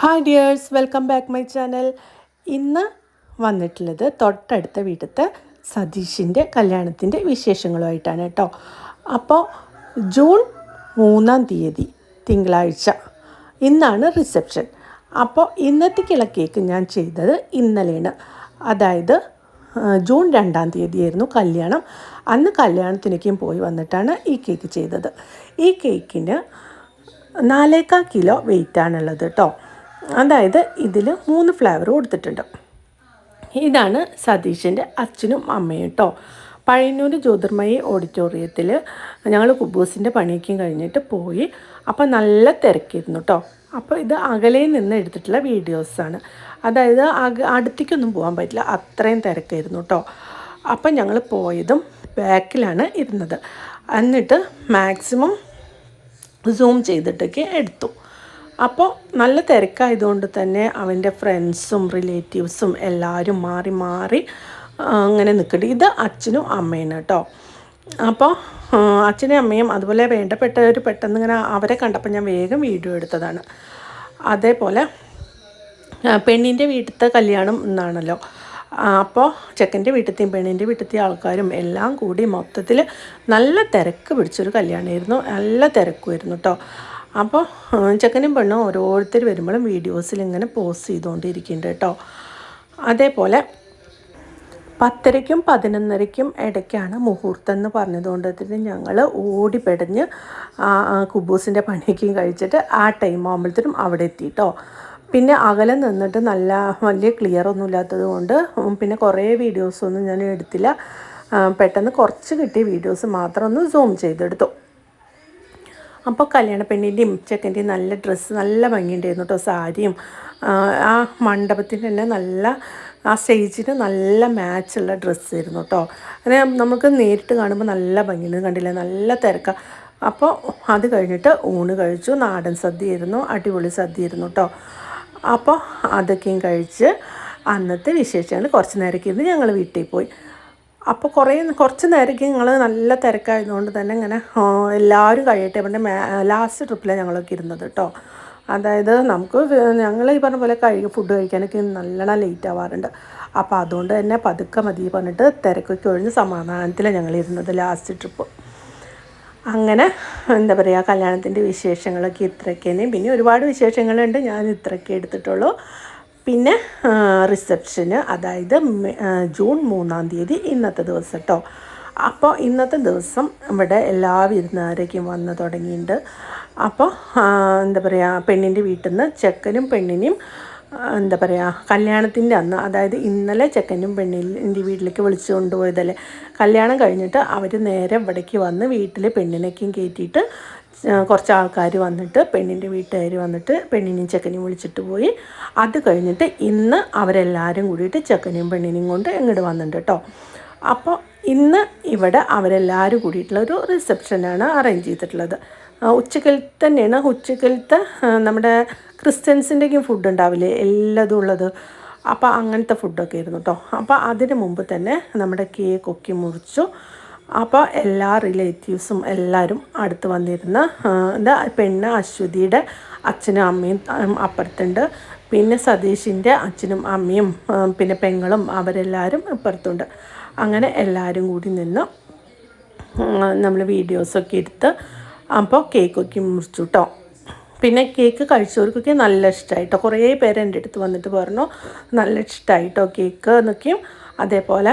Hi dears welcome back my channel ഇന്ന് വന്നിട്ടുള്ളത് തൊട്ടടുത്ത വീട്ടിലത്തെ സതീഷിന്റെ കല്യാണത്തിന്റെ വിശേഷങ്ങളുമായിട്ടാണ് കേട്ടോ. അപ്പോൾ ജൂൺ മൂന്നാം തീയതി തിങ്കളാഴ്ച. ഇന്നാണ് റിസപ്ഷൻ അപ്പോൾ ഇന്നത്തേക്കുള്ള കേക്ക് ഞാൻ ചെയ്തത് ഇന്നലെയാണ്. അതായത് ജൂൺ രണ്ടാം തീയതിയായിരുന്നു കല്യാണം. അന്ന് കല്യാണത്തിനേക്കും പോയി വന്നിട്ടാണ് ഈ കേക്ക് ചെയ്തത്. ഈ കേക്കിന് നാലേക്കാൽ കിലോ വെയിറ്റാണുള്ളത് കേട്ടോ. അതായത് ഇതിൽ മൂന്ന് ഫ്ലേവർ കൊടുത്തിട്ടുണ്ട്. ഇതാണ് സതീഷിന്റെ അച്ഛനും അമ്മയും കേട്ടോ പഴയന്നൂർ ജ്യോതിർമയി ഓഡിറ്റോറിയത്തിൽ ഞങ്ങൾ കുബൂസിന്റെ പണിയൊക്കെ കഴിഞ്ഞിട്ട് പോയി. അപ്പോൾ നല്ല തിരക്കിയിരുന്നു കേട്ടോ അപ്പോൾ ഇത് അകലെ നിന്ന് എടുത്തിട്ടുള്ള വീഡിയോസാണ്. അതായത് അക അടുത്തേക്കൊന്നും പോകാൻ പറ്റില്ല. അത്രയും തിരക്കായിരുന്നു കേട്ടോ അപ്പം ഞങ്ങൾ പോയതും ബാക്കിലാണ് ഇരുന്നത്. എന്നിട്ട് മാക്സിമം സൂം ചെയ്തിട്ടൊക്കെ എടുത്തു. അപ്പോൾ നല്ല തിരക്കായതുകൊണ്ട് തന്നെ അവന്റെ ഫ്രണ്ട്സും റിലേറ്റീവ്സും എല്ലാവരും മാറി മാറി അങ്ങനെ നിൽക്കട്ടെ ഇത് അച്ഛനും അമ്മയാണ് കേട്ടോ. അപ്പോൾ അച്ഛനും അമ്മയും അതുപോലെ വേണ്ടപ്പെട്ടവർ പെട്ടെന്ന് ഇങ്ങനെ അവരെ കണ്ടപ്പോൾ ഞാൻ വേഗം വീഡിയോ എടുത്തതാണ്. അതേപോലെ പെണ്ണിന്റെ വീട്ടിലത്തെ കല്യാണം എന്നാണല്ലോ അപ്പോൾ ചെക്കന്റെ വീട്ടിലത്തെയും പെണ്ണിന്റെ വീട്ടിലത്തെയും ആൾക്കാരും എല്ലാം കൂടി മൊത്തത്തിൽ നല്ല തിരക്ക് പിടിച്ചൊരു കല്യാണമായിരുന്നു നല്ല തിരക്കുമായിരുന്നു കേട്ടോ. അപ്പോൾ ചെക്കനും പെണ്ണും ഓരോരുത്തർ വരുമ്പോഴും വീഡിയോസിൽ ഇങ്ങനെ പോസ്റ്റ് ചെയ്തുകൊണ്ടിരിക്കുന്നുണ്ട് കേട്ടോ. അതേപോലെ പത്തരയ്ക്കും പതിനൊന്നരയ്ക്കും ഇടയ്ക്കാണ് മുഹൂർത്തം എന്ന് പറഞ്ഞതുകൊണ്ട് തന്നെ ഞങ്ങൾ ഓടിപ്പെടഞ്ഞ് കുബൂസിന്റെ പണിയൊക്കെയും കഴിച്ചിട്ട് ആ ടൈം ആകുമ്പോഴത്തേനും അവിടെ എത്തിട്ടോ പിന്നെ അകലെ നിന്നിട്ട് നല്ല വലിയ ക്ലിയർ ഒന്നും ഇല്ലാത്തത് കൊണ്ട് പിന്നെ കുറേ വീഡിയോസൊന്നും ഞാൻ എടുത്തില്ല. പെട്ടെന്ന് കുറച്ച് കിട്ടിയ വീഡിയോസ് മാത്രം ഒന്ന് സൂം ചെയ്തെടുത്തു. അപ്പോൾ കല്യാണ പെണ്ണിന്റെയും ചെക്കന്റെയും നല്ല ഡ്രസ്സ് നല്ല ഭംഗിയുണ്ടായിരുന്നു കേട്ടോ സാരിയും. ആ, മണ്ഡപത്തിന്റെ തന്നെ നല്ല ആ സ്റ്റേജിന് നല്ല മാച്ചുള്ള ഡ്രസ്സായിരുന്നു കേട്ടോ അങ്ങനെ നമുക്ക് നേരിട്ട് കാണുമ്പോൾ നല്ല ഭംഗിയുണ്ട് കണ്ടില്ല? നല്ല തിരക്കാണ് അപ്പോൾ അത് കഴിഞ്ഞിട്ട് ഊണ് കഴിച്ചു നാടൻ സദ്യയായിരുന്നു അടിപൊളി സദ്യയായിരുന്നു കേട്ടോ അപ്പോൾ അതൊക്കെയും കഴിച്ച് അന്നത്തെ വിശേഷങ്ങൾ കുറച്ച് നേരമൊക്കെ ഇരുന്ന് ഞങ്ങൾ വീട്ടിൽ പോയി. അപ്പോൾ കുറേ കുറച്ച് നേരമൊക്കെ ഞങ്ങൾ നല്ല തിരക്കായതുകൊണ്ട് തന്നെ ഇങ്ങനെ എല്ലാവരും കഴിയട്ടെ പറഞ്ഞ ലാസ്റ്റ് ട്രിപ്പിലാണ് ഞങ്ങളൊക്കെ ഇരുന്നത് കേട്ടോ അതായത് നമുക്ക് ഞങ്ങൾ ഈ പറഞ്ഞ പോലെ കഴി ഫുഡ് കഴിക്കാനൊക്കെ നല്ലോണം ലേറ്റ് ആവാറുണ്ട്. അപ്പോൾ അതുകൊണ്ട് തന്നെ പതുക്കെ മതി പറഞ്ഞിട്ട് തിരക്കൊക്കെ ഒഴിഞ്ഞ് സമാധാനത്തിലാണ് ഞങ്ങൾ ഇരുന്നത് ലാസ്റ്റ് ട്രിപ്പ് അങ്ങനെ എന്താ പറയുക കല്യാണത്തിന്റെ വിശേഷങ്ങളൊക്കെ ഇത്രയൊക്കെ തന്നെ പിന്നെ ഒരുപാട് വിശേഷങ്ങളുണ്ട് ഞാൻ ഇത്രയൊക്കെ എടുത്തിട്ടുള്ളൂ. പിന്നെ റിസപ്ഷന് അതായത് ജൂൺ മൂന്നാം തീയതി ഇന്നത്തെ ദിവസം കേട്ടോ അപ്പോൾ ഇന്നത്തെ ദിവസം ഇവിടെ എല്ലാ വിരുന്നുകാരേക്കും വന്ന് തുടങ്ങിയിട്ടുണ്ട് അപ്പോൾ എന്താ പറയുക പെണ്ണിന്റെ വീട്ടിൽ നിന്ന് ചെക്കനും പെണ്ണിനെയും എന്താ പറയുക കല്യാണത്തിന്റെ അന്ന് അതായത് ഇന്നലെ ചെക്കനും പെണ്ണിന്റെ വീട്ടിലേക്ക് വിളിച്ചു കൊണ്ടുപോയതല്ലേ? കല്യാണം കഴിഞ്ഞിട്ട് അവർ നേരെ ഇവിടേക്ക് വന്ന് വീട്ടിൽ പെണ്ണിനൊക്കെയും കയറ്റിയിട്ട് കുറച്ച് ആൾക്കാർ വന്നിട്ട് പെണ്ണിന്റെ വീട്ടുകാർ വന്നിട്ട് പെണ്ണിനെയും ചെക്കനെയും വിളിച്ചിട്ട് പോയി. അത് കഴിഞ്ഞിട്ട് ഇന്ന് അവരെല്ലാവരും കൂടിയിട്ട് ചെക്കനെയും പെണ്ണിനെയും കൊണ്ട് ഇങ്ങോട്ട് വന്നിട്ടുണ്ട് കേട്ടോ അപ്പോൾ ഇന്ന് ഇവിടെ അവരെല്ലാവരും കൂടിയിട്ടുള്ള ഒരു റിസപ്ഷനാണ് അറേഞ്ച് ചെയ്തിട്ടുള്ളത്. ആ, ഉച്ചക്കലത്തെ തന്നെയാണ്. ഉച്ചക്കലത്തെ നമ്മുടെ ക്രിസ്ത്യൻസിന്റെയും ഫുഡ് ഉണ്ടാവില്ലേ? എല്ലാതും ഉള്ളത്. അപ്പോൾ അങ്ങനത്തെ ഫുഡൊക്കെ ആയിരുന്നു കേട്ടോ അപ്പോൾ അതിന് മുമ്പ് തന്നെ നമ്മുടെ കേക്കൊക്കെ മുറിച്ചു. അപ്പോൾ എല്ലാ റിലേറ്റീവ്സും എല്ലാവരും അടുത്ത് വന്നിരുന്ന എന്താ പെണ്ണ് അശ്വതിയുടെ അച്ഛനും അമ്മയും അപ്പുറത്തുണ്ട്. പിന്നെ സതീഷിന്റെ അച്ഛനും അമ്മയും പിന്നെ പെങ്ങളും അവരെല്ലാവരും ഇപ്പുറത്തുണ്ട്. അങ്ങനെ എല്ലാവരും കൂടി നിന്ന് നമ്മൾ വീഡിയോസൊക്കെ എടുത്ത് അപ്പോൾ കേക്കൊക്കെ മുറിച്ചു കേട്ടോ പിന്നെ കേക്ക് കഴിച്ചവർക്കൊക്കെ നല്ല ഇഷ്ടമായിട്ടോ കുറേ പേര് എന്റെ അടുത്ത് വന്നിട്ട് പറഞ്ഞു നല്ല ഇഷ്ടമായിട്ടോ കേക്ക് എന്നൊക്കെയും അതേപോലെ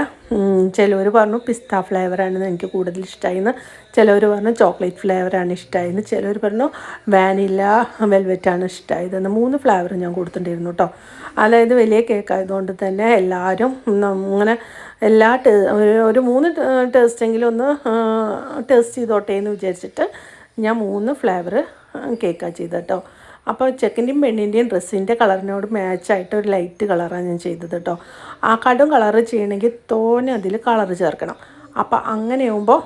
ചിലവർ പറഞ്ഞു പിസ്ത ഫ്ലേവറാണ് എനിക്ക് കൂടുതൽ ഇഷ്ടമായിന്ന് ചിലവർ പറഞ്ഞു ചോക്ലേറ്റ് ഫ്ലേവറാണ് ഇഷ്ടമായെന്ന് ചിലവർ പറഞ്ഞു വാനില വെൽവെറ്റാണ് ഇഷ്ടമായതെന്ന് മൂന്ന് ഫ്ലേവർ ഞാൻ കൊടുത്തിട്ടുണ്ടായിരുന്നു കേട്ടോ അതായത് വലിയ കേക്ക് ആയതുകൊണ്ട് തന്നെ എല്ലാവരും അങ്ങനെ എല്ലാ ടേ ഒരു- മൂന്ന് ടേസ്റ്റെങ്കിലും ഒന്ന് ടേസ്റ്റ് ചെയ്തോട്ടേ എന്ന് വിചാരിച്ചിട്ട് ഞാൻ മൂന്ന് ഫ്ലേവർ കേക്കാണ് ചെയ്തത് അപ്പോൾ ചെക്കന്റെയും പെണ്ണിന്റെയും ഡ്രസ്സിന്റെ കളറിനോട് മാച്ചായിട്ട് ഒരു ലൈറ്റ് കളറാണ് ഞാൻ ചെയ്തത് കേട്ടോ. ആ കടും കളറ് ചെയ്യണമെങ്കിൽ തോനെ അതിൽ കളറ് ചേർക്കണം. അപ്പോൾ അങ്ങനെയാകുമ്പോൾ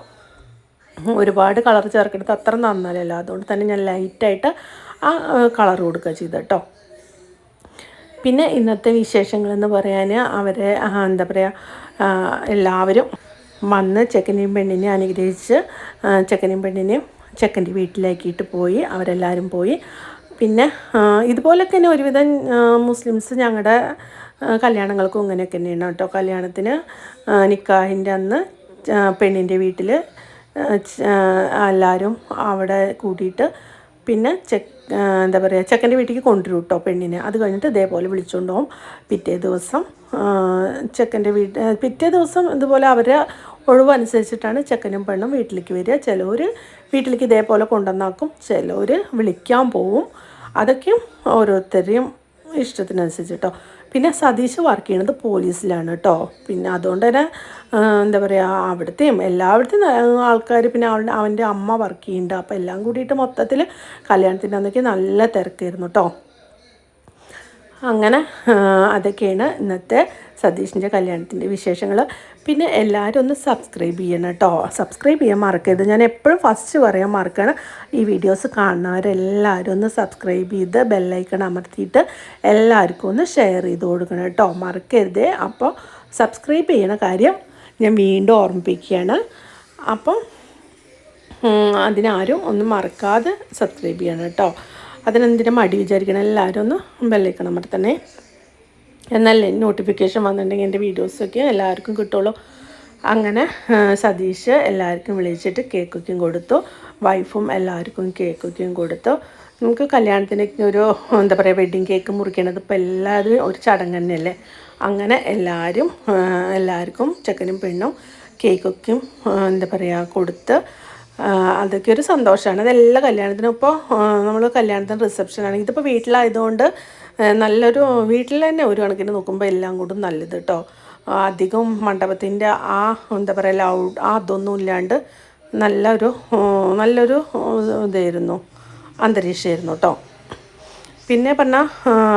ഒരുപാട് കളർ ചേർക്കുന്നത് അത്ര നന്നാലല്ല അതുകൊണ്ട് തന്നെ ഞാൻ ലൈറ്റായിട്ട് ആ കളർ കൊടുക്കുക ചെയ്തത് കേട്ടോ. പിന്നെ ഇന്നത്തെ വിശേഷങ്ങളെന്ന് പറയാൻ അവരെ എന്താ പറയുക എല്ലാവരും വന്ന് ചെക്കനെയും പെണ്ണിനെയും അനുഗ്രഹിച്ച് ചെക്കനെയും പെണ്ണിനെയും ചെക്കന്റെ വീട്ടിലാക്കിയിട്ട് പോയി അവരെല്ലാവരും പോയി പിന്നെ ഇതുപോലൊക്കെ തന്നെ ഒരുവിധം മുസ്ലിംസ് ഞങ്ങളുടെ കല്യാണങ്ങൾക്കും ഇങ്ങനെയൊക്കെ തന്നെയാണ് കേട്ടോ. കല്യാണത്തിന് നിക്കാഹിന്റെ അന്ന് പെണ്ണിന്റെ വീട്ടിൽ എല്ലാവരും അവിടെ കൂട്ടിയിട്ട് പിന്നെ ചെക്ക് എന്താ പറയുക ചെക്കന്റെ വീട്ടിലേക്ക് കൊണ്ടുവരും കേട്ടോ പെണ്ണിനെ. അത് കഴിഞ്ഞിട്ട് ഇതേപോലെ വിളിച്ചുകൊണ്ട് പോകും പിറ്റേ ദിവസം ചെക്കന്റെ വീട്ട് പിറ്റേ ദിവസം ഇതുപോലെ അവരെ ഒഴിവനുസരിച്ചിട്ടാണ് ചെക്കനും പെണ്ണും വീട്ടിലേക്ക് വരിക. ചിലവർ വീട്ടിലേക്ക് ഇതേപോലെ കൊണ്ടുവന്നാക്കും ചിലവർ വിളിക്കാൻ പോവും. അതൊക്കെയും ഓരോരുത്തരെയും ഇഷ്ടത്തിനനുസരിച്ച് കേട്ടോ പിന്നെ സതീഷ് വർക്ക് ചെയ്യണത് പോലീസിലാണ് കേട്ടോ പിന്നെ അതുകൊണ്ട് തന്നെ എന്താ പറയുക അവിടുത്തെയും എല്ലാവിടത്തെയും ആൾക്കാർ പിന്നെ അവളുടെ അവന്റെ അമ്മ വർക്ക് ചെയ്യുന്നുണ്ട് അപ്പോൾ എല്ലാം കൂടിയിട്ട് മൊത്തത്തിൽ കല്യാണത്തിന്റെ അന്നൊക്കെ നല്ല തിരക്കായിരുന്നു കേട്ടോ അങ്ങനെ അതൊക്കെയാണ് ഇന്നത്തെ സതീഷിന്റെ കല്യാണത്തിന്റെ വിശേഷങ്ങൾ പിന്നെ എല്ലാവരും ഒന്ന് സബ്സ്ക്രൈബ് ചെയ്യണം കേട്ടോ സബ്സ്ക്രൈബ് ചെയ്യാൻ മറക്കരുത്. ഞാൻ എപ്പോഴും ഫസ്റ്റ് പറയാൻ മറക്കണം. ഈ വീഡിയോസ് കാണുന്നവരെല്ലാവരും ഒന്ന് സബ്സ്ക്രൈബ് ചെയ്ത് ബെല്ലൈക്കൺ അമർത്തിയിട്ട് എല്ലാവർക്കും ഒന്ന് ഷെയർ ചെയ്ത് കൊടുക്കണം കേട്ടോ മറക്കരുത്. അപ്പോൾ സബ്സ്ക്രൈബ് ചെയ്യണ കാര്യം ഞാൻ വീണ്ടും ഓർമ്മിപ്പിക്കുകയാണ്. അപ്പം അതിനാരും ഒന്നും മറക്കാതെ സബ്സ്ക്രൈബ് ചെയ്യണം കേട്ടോ അതിനെന്തിനും മടി വിചാരിക്കണം? എല്ലാവരും ഒന്ന് ബെല്ലൈക്കണം അമർത്തണേ. എന്നല്ലേ നോട്ടിഫിക്കേഷൻ വന്നിട്ടുണ്ടെങ്കിൽ എന്റെ വീഡിയോസൊക്കെ എല്ലാവർക്കും കിട്ടുള്ളൂ. അങ്ങനെ സതീഷ് എല്ലാവർക്കും വിളിച്ചിട്ട് കേക്കൊക്കെയും കൊടുത്തു. വൈഫും എല്ലാവർക്കും കേക്കൊക്കെയും കൊടുത്തു. നമുക്ക് കല്യാണത്തിനൊക്കെ ഒരു എന്താ പറയുക വെഡ്ഡിങ് കേക്ക് മുറിക്കണത് ഇപ്പോൾ എല്ലാവരും ഒരു ചടങ്ങ് തന്നെയല്ലേ? അങ്ങനെ എല്ലാവരും എല്ലാവർക്കും ചെക്കനും പെണ്ണും കേക്കൊക്കെയും എന്താ പറയുക കൊടുത്ത് അതൊക്കെ ഒരു സന്തോഷമാണ്. അതെല്ലാ കല്യാണത്തിനും ഇപ്പോൾ നമ്മൾ കല്യാണത്തിന് റിസപ്ഷൻ ആണെങ്കിൽ ഇതിപ്പോൾ വീട്ടിലായതുകൊണ്ട് നല്ലൊരു വീട്ടിൽ തന്നെ ഒരു കണക്കിന് നോക്കുമ്പോൾ എല്ലാം കൊണ്ടും നല്ലത് കേട്ടോ അധികം മണ്ഡപത്തിന്റെ ആ എന്താ പറയുക ലൗഡ് ആ അതൊന്നും ഇല്ലാണ്ട് നല്ലൊരു നല്ലൊരു ഇതായിരുന്നു അന്തരീക്ഷമായിരുന്നു കേട്ടോ പിന്നെ പറഞ്ഞാൽ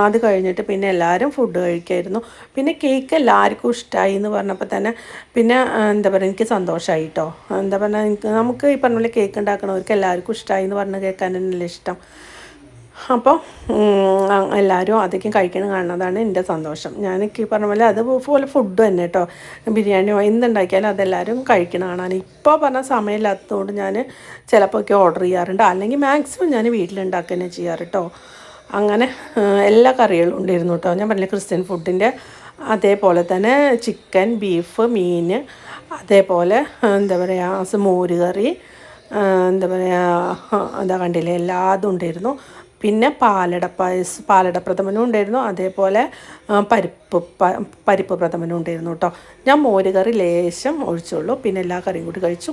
അത് കഴിഞ്ഞിട്ട് പിന്നെ എല്ലാവരും ഫുഡ് കഴിക്കായിരുന്നു. പിന്നെ കേക്ക് എല്ലാവർക്കും ഇഷ്ടമായി എന്ന് പറഞ്ഞപ്പോൾ തന്നെ പിന്നെ എന്താ പറയുക എനിക്ക് സന്തോഷമായി കേട്ടോ എന്താ പറഞ്ഞാൽ നമുക്ക് ഈ പറഞ്ഞ പോലെ കേക്ക് ഉണ്ടാക്കണവർക്ക് എല്ലാവർക്കും ഇഷ്ടമായി എന്ന് പറഞ്ഞ് കേൾക്കാൻ തന്നെയല്ലേ ഇഷ്ടം. അപ്പോൾ എല്ലാവരും അതൊക്കെ കഴിക്കണം കാണുന്നതാണ് എന്റെ സന്തോഷം. ഞാനൊക്കെ പറഞ്ഞ പോലെ അതുപോലെ ഫുഡ് തന്നെ കേട്ടോ. ബിരിയാണിയോ എന്തുണ്ടാക്കിയാലും അതെല്ലാവരും കഴിക്കണം കാണാൻ. ഇപ്പോൾ പറഞ്ഞ സമയമില്ലാത്തതുകൊണ്ട് ഞാൻ ചിലപ്പോൾ ഒക്കെ ഓർഡർ ചെയ്യാറുണ്ട്. അല്ലെങ്കിൽ മാക്സിമം ഞാൻ വീട്ടിലുണ്ടാക്കുക ചെയ്യാറ് കേട്ടോ. അങ്ങനെ എല്ലാ കറികളും ഉണ്ടായിരുന്നു കേട്ടോ. ഞാൻ പറഞ്ഞില്ല ക്രിസ്ത്യൻ ഫുഡിന്റെ അതേപോലെ തന്നെ ചിക്കൻ ബീഫ് മീൻ അതേപോലെ എന്താ പറയുക മോര് കറി എന്താ പറയുക എന്താ കണ്ടില്ല എല്ലാതും ഉണ്ടായിരുന്നു. പിന്നെ പാലട പായസ് പാലട പ്രഥമനും ഉണ്ടായിരുന്നു. അതേപോലെ പരിപ്പ് പരിപ്പ് പ്രഥമനും ഉണ്ടായിരുന്നു കേട്ടോ ഞാൻ മോര് കറി ലേശം ഒഴിച്ചുള്ളൂ. പിന്നെ എല്ലാ കറിയും കൂടി കഴിച്ചു.